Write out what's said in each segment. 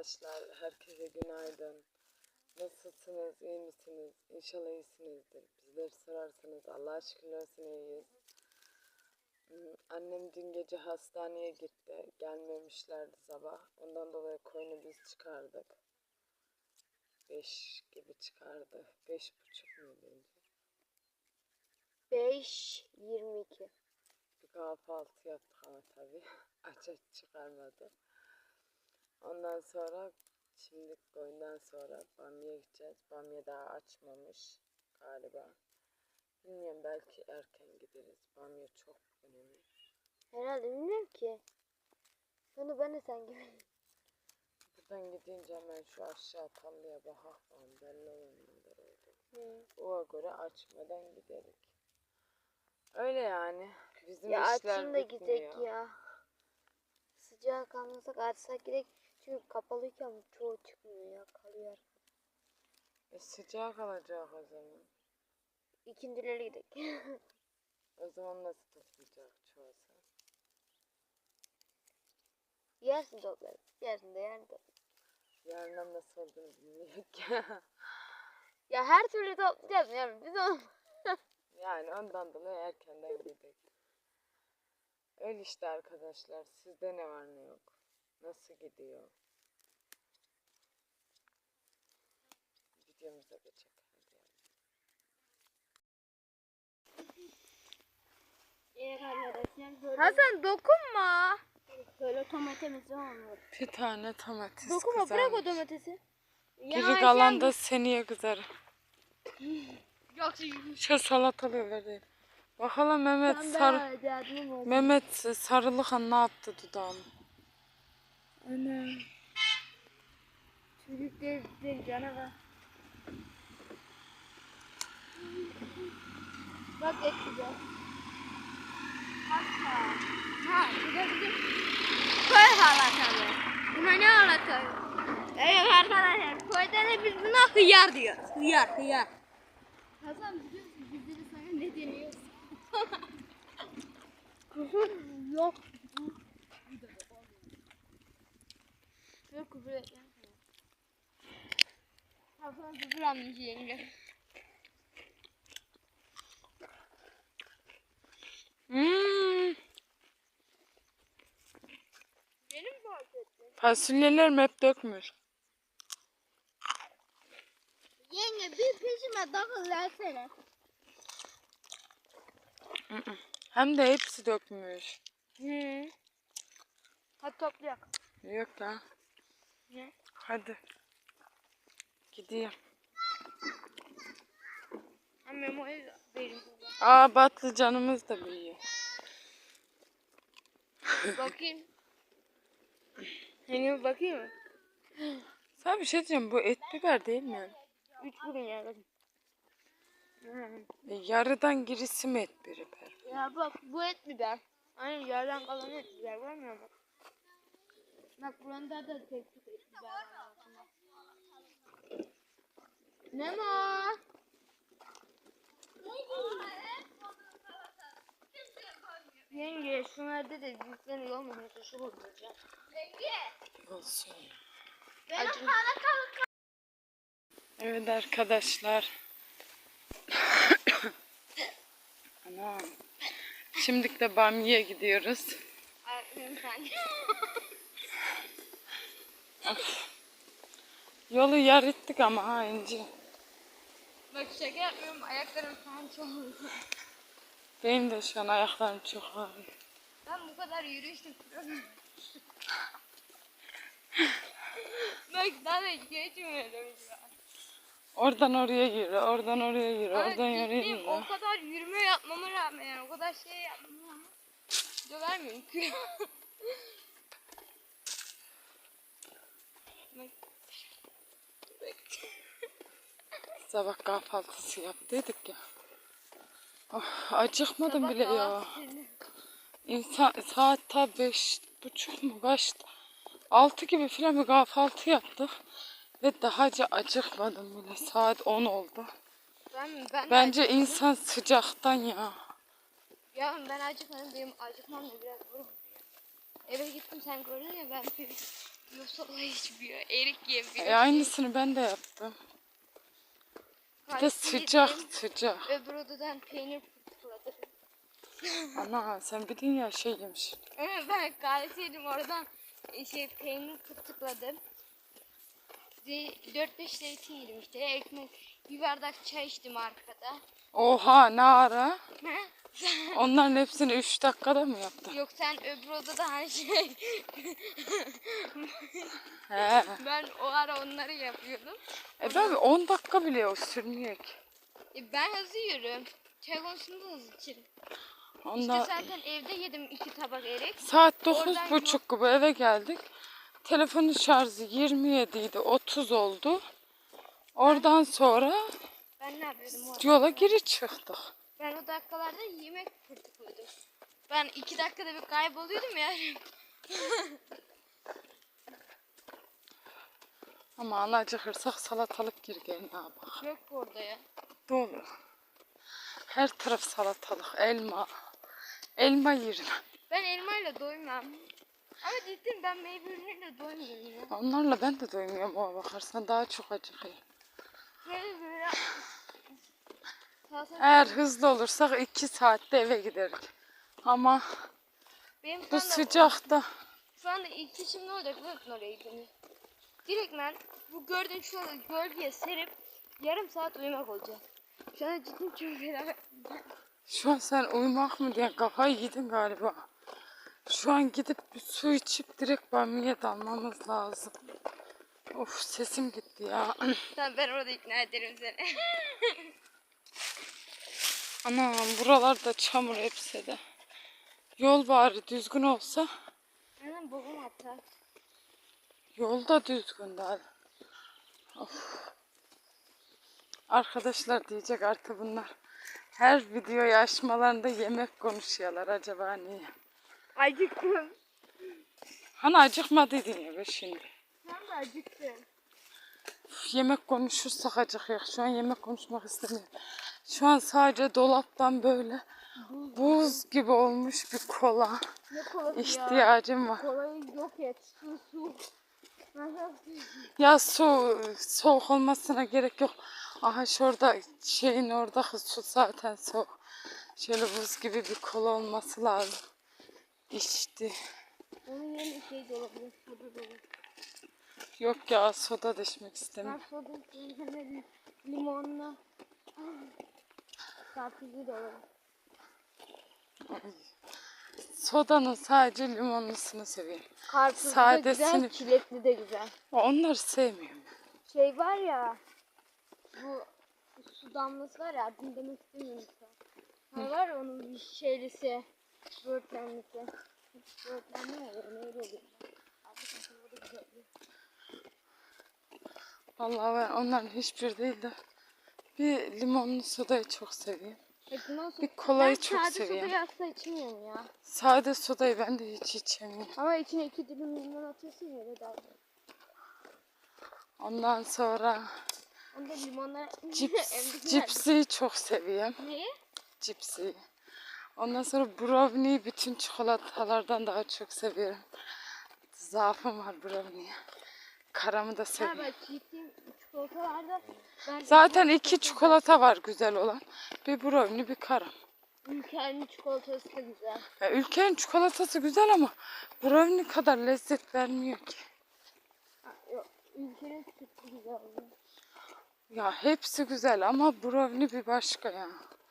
arkadaşlar. Herkese günaydın. Nasılsınız? iyi misiniz? İnşallah iyisinizdir. Bizleri sorarsanız Allah'a şükürler olsun iyiyiz. Hmm, Annem dün gece hastaneye gitti. Gelmemişlerdi sabah. Ondan dolayı koyunu biz çıkardık. Beş gibi çıkardı. Beş buçuk muydu önce? 5 22. Bir kahvaltı yaptık ama tabii. Aç aç çıkarmadı. Ondan sonra şimdi koyundan sonra Bamya gideceğiz. Bamya daha açmamış galiba. Bilmiyorum belki erken gideriz. Bamya çok önemli. Herhalde bilmiyorum ki. Ben de sen gibi. Buradan gidince hemen şu aşağı tarlaya bakak falan belli olur neler oldu. Hı. Ona göre açmadan giderik. Öyle yani. Bizim Ya işler açayım da bitmiyor. gidecek ya. Sıcağı kalmasak açsak gidek. Çünkü kapalıyken çoğu çıkmıyor ya kalıyor. E, sıcak kalacak o zaman. İkindileri gidek. O zaman nasıl tutmayacak çoğusu? Yersin toplarız. Yersin de yarın toplarız. Yarından nasıl olduğunu bilmiyorum ki. Ya her türlü toplayacağız yani biz onu. yani ondan dolayı erkenden gidelim. Öyle işte arkadaşlar. Sizde ne var ne yok? Nasıl gidiyor? Videomuza geçelim. Evet arkadaşlar böyle, Hasan dokunma. böyle domatesimiz olmuyor. Bir tane domates Dokunma bırak o kızarmış. domatesi. Geri kalan da seneye kızar. Yok Şu salatalığı vereyim. Bakalım Mehmet sar Mehmet sarılıkan ne yaptı dudağını? Ana. Çocuk değil, değil canavar. Bak et güzel. Hatta. Ha güzel güzel. Köy halatalı. Buna ne halatalı? Evet arkadaşlar köyde de biz buna hıyar diyoruz. Hıyar hıyar. Hasan musun bizleri sana ne deniyor? Küfür yok. Yok küfür etmem. Hasan küfür almış yenge. Hmm. Benim fark etti. Fasulyeler mi hep dökmüş? Yenge bir peşime takıl versene. Hem de hepsi dökmüş. Hı. Hadi toplayak. Yok ya. Hadi. Gideyim. Ha memoyu vereyim. Aa patlıcanımız da büyüyor. Bakayım. Yenge bir bakayım mı? Sana bir şey diyeceğim. Bu et biber değil mi? yani? Üç burun ya bakayım. E, yarıdan girisi mi et biber? Ya bak bu et biber. Aynen yerden kalan et biber görmüyor musun? Bak buranda da tek tük et biber var altında. Nemo. Yenge şunlarda da büyüklerini olmamışsa şu olacak. Olsun. Acı. Evet arkadaşlar. Anam. Şimdi de Bamya'ya gidiyoruz. Yolu yar ettik ama ha ince. Bak şaka yapmıyorum ayaklarım falan çok ağrıyor. Benim de şu an ayaklarım çok ağrıyor. Ben bu kadar yürüyüştüm. Bak daha da geçmiyorum şu an. Oradan oraya yürü, oradan oraya yürü, Ama oradan oraya ciddiyim, yürü. O kadar yürüme yapmama rağmen yani o kadar şey yapmama rağmen döver miyim ki? Bak. Bak. Sabah kahvaltısı yaptıydık ya. Oh, acıkmadım Sabah bile ya. İnsan saat ta beş buçuk mu kaçtı? Altı gibi filan bir kahvaltı yaptık. Ve dahaca acıkmadım bile. Saat 10 oldu. Ben, ben Bence acıktım. insan sıcaktan ya. Ya ben acıkmadım benim acıkmam da biraz vurur. Eve gittim sen gördün ya ben Yosola içmiyor. Erik yemiyor. E, aynısını ben de yaptım. Bir de sıcak sıcak. Öbür odadan peynir fırladı. Ana sen bilin ya şey yemiş. Evet, ben kahvesi yedim oradan e, şey peynir fırtıkladım. 4-5 zeytin yedim işte. Ekmek, bir bardak çay içtim arkada. Oha ne ara? Ha? Onların hepsini 3 dakikada mı yaptın? Yok sen öbür odada hani şey. He. ben o ara onları yapıyordum. E ben 10 dakika bile o sürmüyor ki. E, ben hızlı yürüyorum. Çay konusunda hızlı içerim. İşte Ondan zaten evde yedim iki tabak erik. saat Oradan buçuk gibi eve geldik. Telefonun şarjı 27 idi 30 oldu. Oradan sonra Ben ne yapıyordum o yola geri çıktık. Ben o dakikalarda yemek fırtıklıyordum. Ben iki dakikada bir kayboluyordum ya. Ama anacıkırsak salatalık girgen ne bak. Yok orada ya. Dolu. Her taraf salatalık, elma. Elma yerim. Ben elmayla doymam. Ama cidden ben meyve ürünleriyle doymuyorum ya. Onlarla ben de doymuyorum ona bakarsan daha çok acıkıyor. Böyle böyle... Eğer hızlı olursak 2 saatte eve gideriz. Ama Benim bu sıcakta şu anda ilk işim ne olacak biliyor musun oraya gidince? Direkt ben bu gördüğün şu anda gölgeye serip yarım saat uyumak olacak. Şu anda cidden çok fena. şu an sen uyumak mı diye kafayı yedin galiba. Şu an gidip bir su içip direkt bamiye dalmamız lazım. Of sesim gitti ya. Tamam ben orada ikna ederim seni. Anam buralarda çamur hepsi de. Yol bari düzgün olsa Anam babam hatta. Yolda düzgün değil. Of. Arkadaşlar diyecek artık bunlar. Her videoyu açmalarında yemek konuşuyorlar acaba niye? Acıktım. Hani acıkmadıydın ya be şimdi. Ben de acıktım. Üf, yemek konuşursak acıkıyor. Şu an yemek konuşmak istemiyorum. Şu an sadece dolaptan böyle buz gibi olmuş bir kola Ne kolası ya? ihtiyacım var. Kolayı yok et. Su su. Nasıl? Ya su soğuk olmasına gerek yok. Aha şurada şeyin oradaki su zaten soğuk. Şöyle buz gibi bir kola olması lazım. İçti. Onun yerine şey. Soda olur. Yok ya soda da içmek Ben istemiyorum. soda yerine limonla. Karpuzlu da olur. Sodanın sadece limonlusunu seviyorum. Karpuzlu da Sadesini- güzel, çilekli de güzel. Onları sevmiyorum. Şey var ya, bu su damlası var ya, adını demek istemiyorum şu an. Ha var ya onun bir şeylisi, böğürtlenlisi. Böğürtlenli mi oluyor, neydi oluyor? Arkadaşlar bu da güzel. Vallahi ben onların hiçbir değil de bir limonlu sodayı çok seviyorum. Nasıl? Bir kolayı ben çok sade seviyorum. sodayı asla içmiyorum ya. Sade sodayı ben de hiç içemiyorum. Ama içine iki dilim limon atıyorsun ya bedava. Ondan sonra Onda limonlar cips, cipsi çok seviyorum. Neyi? Cipsi. Ondan sonra brownie'yi bütün çikolatalardan daha çok seviyorum. Zaafım var brownie'ye. Karamı da Ha seviyorum. bak ciddi çikolatalarda ben Zaten iki çikolata var güzel olan. Bir brownie bir karam. ülkenin çikolatası da güzel. Ya ülkenin çikolatası güzel ama brownie kadar lezzet vermiyor ki. Ha, yok, ülkenin sütlü güzel oluyor. Ya hepsi güzel ama brownie bir başka ya.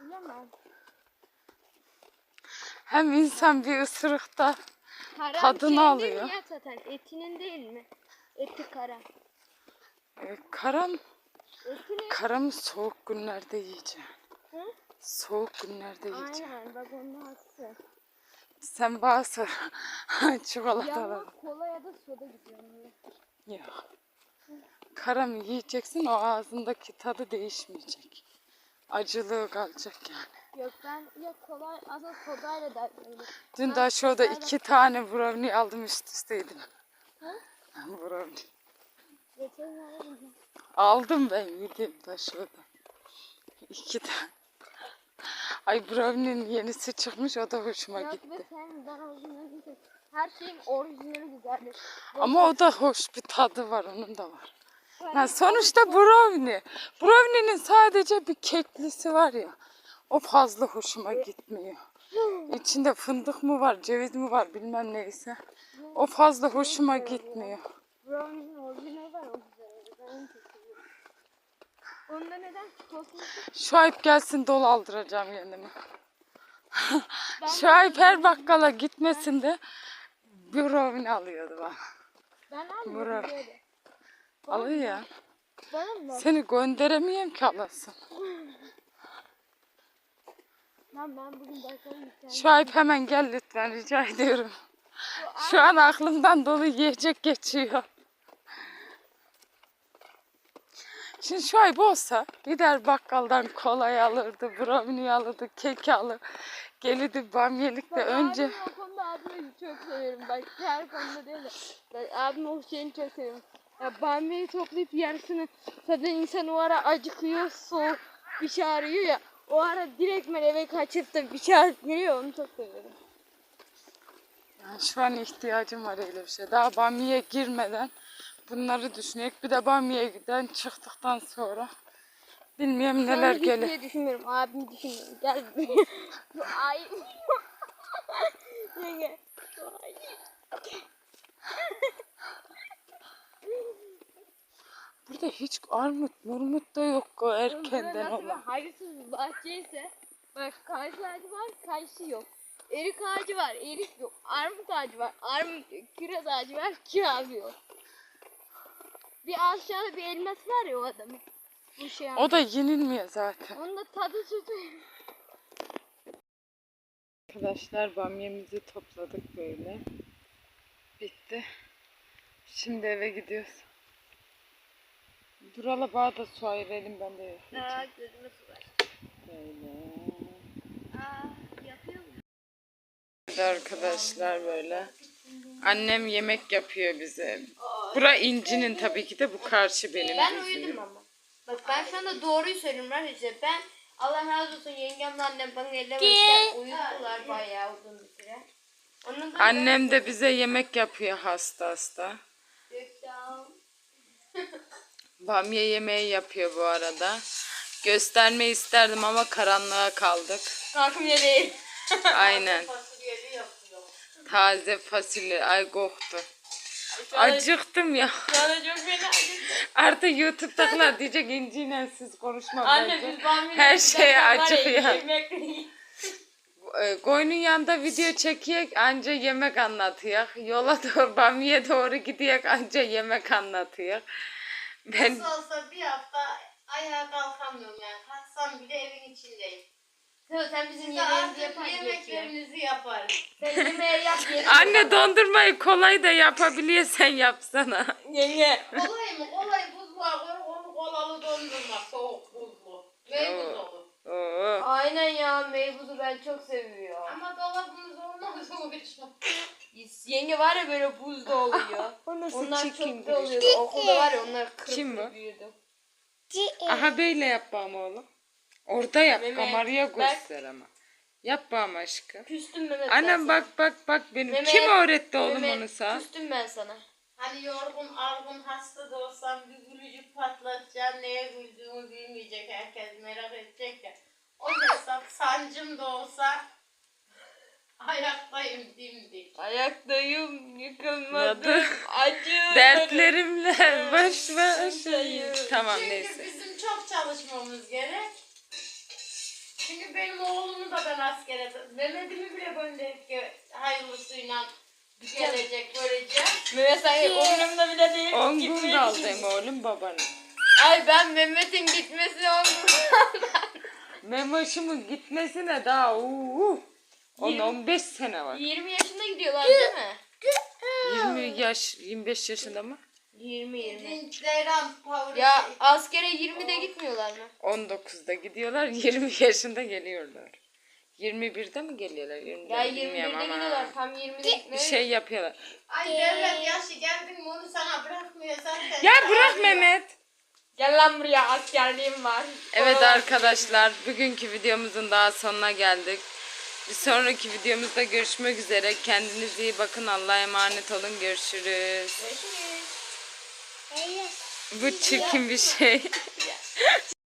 Bilemem. Hem insan bir ısırıkta Karam Tadını şeyin değil alıyor. ya zaten etinin değil mi? Eti kara. E, karam karamı soğuk günlerde yiyeceğim. Hı? Soğuk günlerde yiyeceğim. aynen bak onun hakkı. Sen bazı Ya çikolatalar. ama kola ya da soda gidiyor. onunla. Yok. Karamı yiyeceksin o ağzındaki tadı değişmeyecek. Acılığı kalacak yani. Yok ben ya kola aslında sodayla da öyle. Dün daha şurada iki tane brownie aldım üst üsteydim. Hı? brownie. Aldım ben yedim şurada. İki tane. Ay brownie'nin yenisi çıkmış o da hoşuma Yok gitti. sen Her şeyin orijinali güzeldir. Ama o da hoş bir tadı var onun da var. Yani sonuçta brownie. Brownie'nin sadece bir keklisi var ya. O fazla hoşuma gitmiyor. İçinde fındık mı var, ceviz mi var bilmem neyse. O fazla hoşuma gitmiyor. Brownie'nin orijinali var o güzel. Ben onu çok seviyorum. Onda neden kosmetik? Şuayb gelsin dol aldıracağım kendime. Şuayb her bakkala gitmesinde brownie alıyordu bana. Ben almıyorum böyle. Alıyor ya. Bana mı? Seni gönderemiyorum ki alasın. Lan ben bugün bakalım bir tane. Şuayb hemen gel lütfen rica ediyorum. Şu an aklımdan dolu yiyecek geçiyor. Şimdi Şuayb olsa gider bakkaldan kolay alırdı, brownie alırdı, kek alır. Gelirdi bamyelikte Bak, önce. Abim o konuda abimi çok severim. Bak her konuda değil de. Ben abim o şeyini çok seviyorum. Ya bamyayı toplayıp yarısını zaten insan o ara acıkıyor, soğuk bir şey arıyor ya. O ara direkt ben eve kaçıp da bir şey alıp geliyor onu çok seviyorum. Yani şu an ihtiyacım var öyle bir şey. Daha bamyeye girmeden bunları düşünüyorum. Bir de bamyeden çıktıktan sonra bilmiyorum neler ben gelir. hiçbir düşünmüyorum. Abimi düşünmüyorum. Gel. Bu ay. Yenge. Bu ay. Burada hiç armut, murmut da yok o erkenden Nasıl bir olan. hayırsız bir bahçeyse bak kayısı ağacı var, kayısı yok. Erik ağacı var, erik yok. Armut ağacı var, armut yok. Kiraz ağacı var, kiraz yok. Bir aşağıda bir elmas var ya o adamın. Bu şey O da yenilmiyor zaten. Onun da tadı sütü. Arkadaşlar bamyemizi topladık böyle. Bitti. Şimdi eve gidiyoruz. Durala bağda da su ayıralım ben de yapayım. Aa gözüme su var. Böyle. Aa yapıyor mu? Evet Arkadaşlar böyle. Annem yemek yapıyor bize. Bura İnci'nin tabii ki de bu karşı benim. Ben uyudum ama. Bak ben şu anda doğruyu söylüyorum arkadaşlar. Ben Allah razı olsun yengemle annem bana ellememişler. Uyudular bayağı uzun bir süre. Annem de bize yemek yapıyor hasta hasta. Bamya yemeği yapıyor bu arada. Göstermeyi isterdim ama karanlığa kaldık. Kalkım yeri. Aynen. Taze fasulye. Ay koktu. Acıktım ya. Bana çok fena. Artık YouTube'dakiler diyecek İnci'yle siz konuşma Anne bence. biz bamya Her şeye acık ya. Koyunun yanında video çekiyor anca yemek anlatıyor. Yola doğru Bamya'ya doğru gidiyor anca yemek anlatıyor. Ben Nasıl olsa bir hafta ayağa kalkamıyorum yani. Kalksam bile evin içindeyim. Sen, sen bizim yemeğimizi geçiyor. yaparım. Sen yemeği yap anne dondurmayı kolay da yapabiliyor sen yapsana. Yenge. Kolay mı? Kolay buzluğa koy, onu kolalı dondurma. Soğuk buzlu. Dolu. Oo. Aynen ya meyvuzu ben çok seviyorum. Ama dolabımız olmadığı için. Yenge var ya böyle buzda oluyor. onlar çok da oluyor. Okulda var ya onlar kırık Kim bu? büyüdü. Aha böyle yap bana oğlum. Orada yap Mehmet, kameraya göster ama. Yap bana aşkım. Küstüm Mehmet Annem sana. bak bak bak benim. Mehmet, Kim öğretti oğlum Mehmet, onu sana? Küstüm ben sana. Hani yorgun, argın, hasta da olsam bir gülücük patlatacağım. Neye güldüğümü bilmeyecek. Herkes merak edecek ya. O hesap sancım da olsa ayaktayım dimdik. Ayaktayım yıkılmadım, acı. Dertlerimle baş başayım. Tamam Çünkü neyse. bizim çok çalışmamız gerek. Çünkü benim oğlumu da ben askere, Mehmet'imi bile gönderip ki hayırlısıyla gelecek böylece. Mehmet sen umurumda bile değil. 10 gün Gitmeyi kaldı ama oğlum babanın. Ay ben Mehmet'in gitmesine umurumda. Memoşumun gitmesine daha uuu. 10-15 sene var. 20 yaşında gidiyorlar değil mi? 20 yaş, 25 yaşında mı? 20 20. Dinçleyran power Ya şey. askere 20'de gitmiyorlar mı? 19'da gidiyorlar, 20 yaşında geliyorlar. 21'de mi geliyorlar? 20'de Ya bilmiyorum 21'de ama. gidiyorlar. Tam 20'de Bir şey yapıyorlar. Ay devlet yaşı geldin mi onu sana bırakmıyor zaten. Ya bırak Mehmet. Gel lan buraya askerliğim var. Evet arkadaşlar bugünkü videomuzun daha sonuna geldik. Bir sonraki videomuzda görüşmek üzere. Kendinize iyi bakın. Allah'a emanet olun. Görüşürüz. Görüşürüz. Bu çirkin bir şey.